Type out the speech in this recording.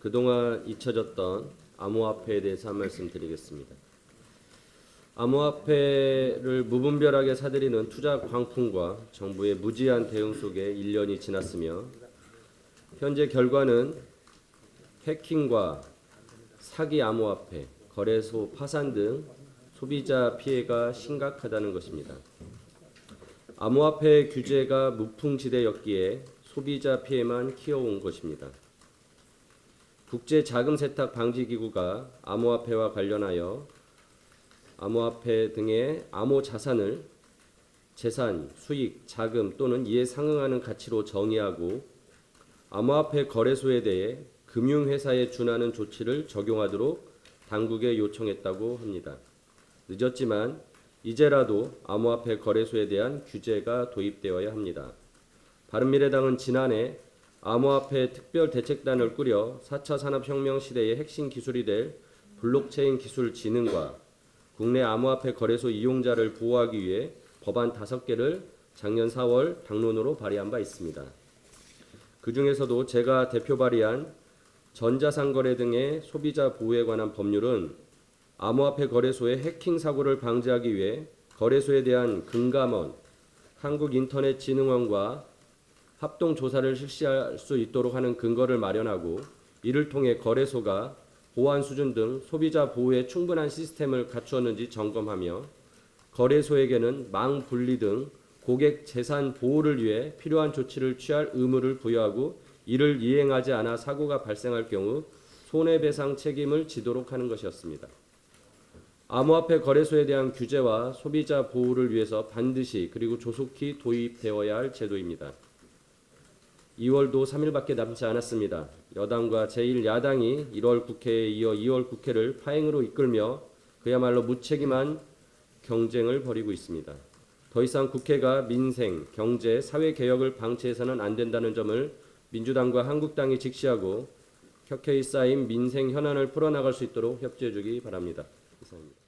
그동안 잊혀졌던 암호화폐에 대해서 한 말씀 드리겠습니다. 암호화폐를 무분별하게 사들이는 투자 광풍과 정부의 무지한 대응 속에 1년이 지났으며 현재 결과는 해킹과 사기 암호화폐, 거래소 파산 등 소비자 피해가 심각하다는 것입니다. 암호화폐 규제가 무풍지대였기에 소비자 피해만 키워온 것입니다. 국제 자금 세탁 방지 기구가 암호화폐와 관련하여 암호화폐 등의 암호 자산을 재산, 수익, 자금 또는 이에 상응하는 가치로 정의하고 암호화폐 거래소에 대해 금융회사에 준하는 조치를 적용하도록 당국에 요청했다고 합니다. 늦었지만 이제라도 암호화폐 거래소에 대한 규제가 도입되어야 합니다. 바른미래당은 지난해 암호화폐 특별 대책단을 꾸려 4차 산업혁명 시대의 핵심 기술이 될 블록체인 기술 진흥과 국내 암호화폐 거래소 이용자를 보호하기 위해 법안 5개를 작년 4월 당론으로 발의한 바 있습니다. 그 중에서도 제가 대표 발의한 전자상거래 등의 소비자 보호에 관한 법률은 암호화폐 거래소의 해킹 사고를 방지하기 위해 거래소에 대한 금감원, 한국인터넷진흥원과 합동 조사를 실시할 수 있도록 하는 근거를 마련하고 이를 통해 거래소가 보안 수준 등 소비자 보호에 충분한 시스템을 갖추었는지 점검하며 거래소에게는 망 분리 등 고객 재산 보호를 위해 필요한 조치를 취할 의무를 부여하고 이를 이행하지 않아 사고가 발생할 경우 손해배상 책임을 지도록 하는 것이었습니다. 암호화폐 거래소에 대한 규제와 소비자 보호를 위해서 반드시 그리고 조속히 도입되어야 할 제도입니다. 2월도 3일밖에 남지 않았습니다. 여당과 제1야당이 1월 국회에 이어 2월 국회를 파행으로 이끌며 그야말로 무책임한 경쟁을 벌이고 있습니다. 더 이상 국회가 민생, 경제, 사회 개혁을 방치해서는 안 된다는 점을 민주당과 한국당이 직시하고 켜켜이 쌓인 민생 현안을 풀어나갈 수 있도록 협조해 주기 바랍니다. 이상입니다.